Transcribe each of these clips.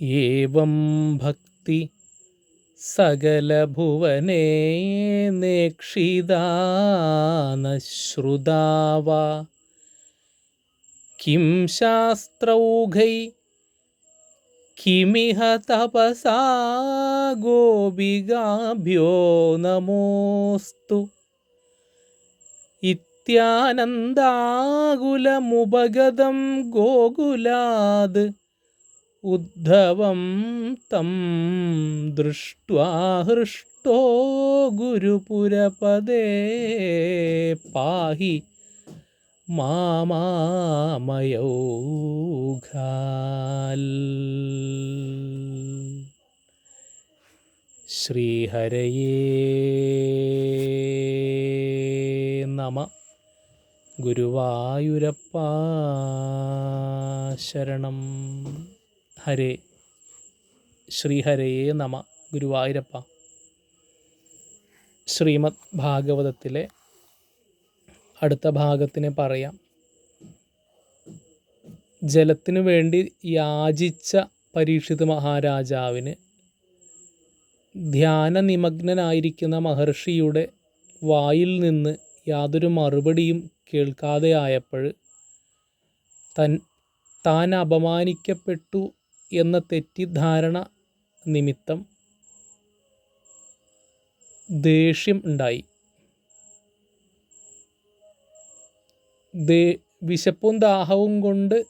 ഏവം ഭക്തി സകലഭുവനേ നേക്ഷിതാനശ്രുതാവ കിം ശാസ്ത്രൗഘൈ കിമിഹ തപസാ ഗോപികാഭ്യോ നമോസ്തു. ഇത്യാനന്ദാകുലമുപഗതം ഗോകുലാത് ഉദ്ധവം തം ദൃഷ്ട്വാ ഗുരുപുരപദേ പാഹി മാമാമയോഘാൽ ശ്രീഹരയേ നമ. ഗുരുവായൂരപ്പ ശരണം. ഹരേ ശ്രീഹരേ നമ ഗുരുവായൂരപ്പ. ശ്രീമദ് ഭാഗവതത്തിലെ അടുത്ത ഭാഗത്തിന് പറയാം. ജലത്തിനു വേണ്ടി യാചിച്ച പരീക്ഷിത് മഹാരാജാവിന് ധ്യാന ധ്യാനനിമഗ്നനായിരിക്കുന്ന മഹർഷിയുടെ വായിൽ നിന്ന് യാതൊരു മറുപടിയും കേൾക്കാതെ ആയപ്പോൾ തൻ താൻ അപമാനിക്കപ്പെട്ടു എന്ന തെറ്റിദ്ധാരണ നിമിത്തം ദേഷ്യം ഉണ്ടായി. ദേ വിശപ്പും ദാഹവും കൊണ്ട്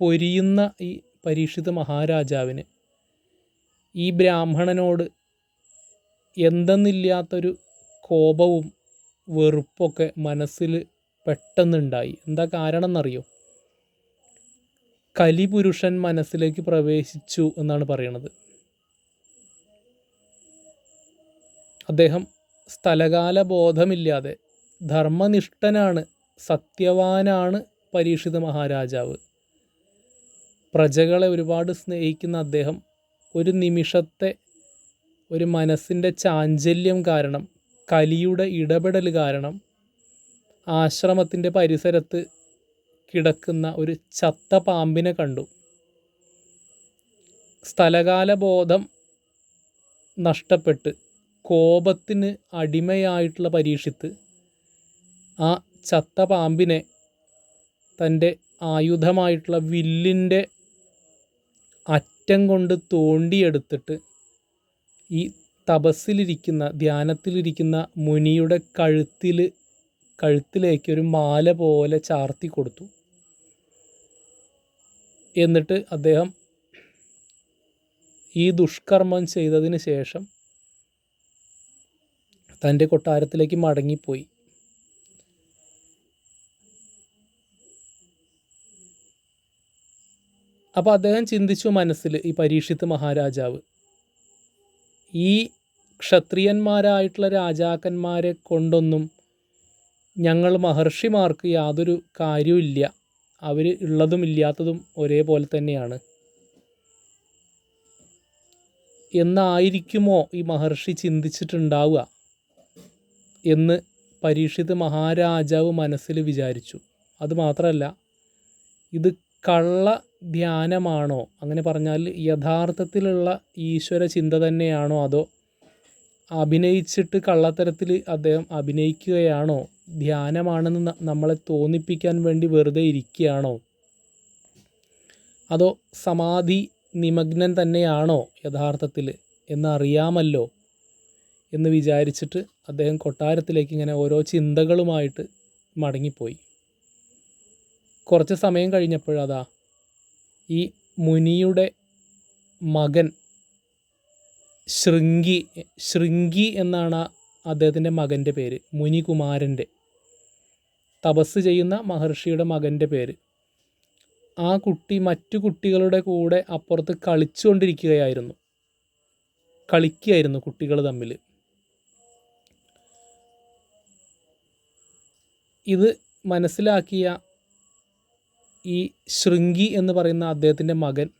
പൊരിയുന്ന ഈ പരീക്ഷിത മഹാരാജാവിന് ഈ ബ്രാഹ്മണനോട് എന്തെന്നില്ലാത്തൊരു കോപവും വെറുപ്പൊക്കെ മനസ്സിൽ പെട്ടെന്നുണ്ടായി. എന്താ കാരണം എന്നറിയോ കലിപുരുഷൻ മനസ്സിലേക്ക് പ്രവേശിച്ചു എന്നാണ് പറയണത് അദ്ദേഹം സ്ഥലകാല ബോധമില്ലാതെ ധർമ്മനിഷ്ഠനാണ് സത്യവാനാണ് പരീക്ഷിത മഹാരാജാവ്. പ്രജകളെ ഒരുപാട് സ്നേഹിക്കുന്ന അദ്ദേഹം ഒരു നിമിഷത്തെ ഒരു മനസ്സിന്റെ ചാഞ്ചല്യം കാരണം കലിയുടെ ഇടപെടൽ കാരണം ആശ്രമത്തിന്റെ പരിസരത്ത് കിടക്കുന്ന ഒരു ചത്ത പാമ്പിനെ കണ്ടു. സ്ഥലകാല ബോധം നഷ്ടപ്പെട്ട് കോപത്തിന് അടിമയായിട്ടുള്ള പരീക്ഷിത്ത് ആ ചത്ത പാമ്പിനെ തന്റെ ആയുധമായിട്ടുള്ള വില്ലിന്റെ അറ്റം കൊണ്ട് തോണ്ടിയെടുത്തിട്ട് ഈ തപസ്സിലിരിക്കുന്ന ധ്യാനത്തിലിരിക്കുന്ന മുനിയുടെ കഴുത്തിൽ കഴുത്തിലേക്ക് ഒരു മാല പോലെ ചാർത്തി കൊടുത്തു. എന്നിട്ട് അദ്ദേഹം ഈ ദുഷ്കർമ്മം ചെയ്തതിന് ശേഷം തന്റെ കൊട്ടാരത്തിലേക്ക് മടങ്ങിപ്പോയി. അപ്പോൾ അദ്ദേഹം ചിന്തിച്ചു മനസ്സിൽ ഈ പരീക്ഷിത്ത് മഹാരാജാവ് ഈ ക്ഷത്രിയന്മാരായിട്ടുള്ള രാജാക്കന്മാരെ കൊണ്ടൊന്നും ഞങ്ങൾ മഹർഷിമാർക്ക് യാതൊരു കാര്യമില്ല അവർ ഉള്ളതും ഇല്ലാത്തതും ഒരേപോലെ തന്നെയാണ്. എന്നായിരിക്കുമോ ഈ മഹർഷി ചിന്തിച്ചിട്ടുണ്ടാവുക? എന്ന് പരീക്ഷിത് മഹാരാജാവ് മനസ്സിൽ വിചാരിച്ചു. അതുമാത്രമല്ല ഇത് കള്ള ധ്യാനമാണോ? അങ്ങനെ പറഞ്ഞാൽ യഥാർത്ഥത്തിലുള്ള ഈശ്വര ചിന്ത തന്നെയാണോ? അതോ അഭിനയിച്ചിട്ട് കള്ളത്തരത്തിൽ അദ്ദേഹം അഭിനയിക്കുകയാണോ? ധ്യാനമാണെന്ന് നമ്മളെ തോന്നിപ്പിക്കാൻ വേണ്ടി വെറുതെ ഇരിക്കുകയാണോ? അതോ സമാധി നിമഗ്നൻ തന്നെയാണോ യഥാർത്ഥത്തിൽ എന്നറിയാമല്ലോ എന്ന് വിചാരിച്ചിട്ട് അദ്ദേഹം കൊട്ടാരത്തിലേക്ക് ഇങ്ങനെ ഓരോ ചിന്തകളുമായിട്ട് മടങ്ങിപ്പോയി. കുറച്ച് സമയം കഴിഞ്ഞപ്പോഴതാ ഈ മുനിയുടെ മകൻ ശൃംഗി ശൃംഗി എന്നാണ് അദ്ദേഹത്തിന്റെ മകന്റെ പേര് മുനികുമാരന്റെ തപസ് ചെയ്യുന്ന മഹർഷിയുടെ മകന്റെ പേര്. ആ കുട്ടി മറ്റു കുട്ടികളുടെ കൂടെ അപ്പുറത്ത് കളിച്ചുകൊണ്ടിരിക്കുകയായിരുന്നു. കളിക്കുകയായിരുന്നു കുട്ടികൾ തമ്മിൽ. ഇത് മനസ്സിലാക്കിയ ഈ ശൃംഗി എന്ന് പറയുന്ന അദ്ദേഹത്തിന്റെ മകൻ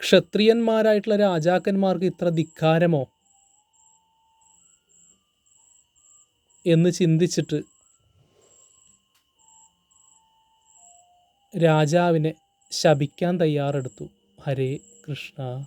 ക്ഷത്രിയന്മാരായിട്ടുള്ള രാജാക്കന്മാർക്ക് ഇത്ര ധിക്കാരമോ? എന്ന് ചിന്തിച്ചിട്ട് രാജാവിനെ ശപിക്കാൻ തയ്യാറെടുത്തു. ഹരേ കൃഷ്ണ.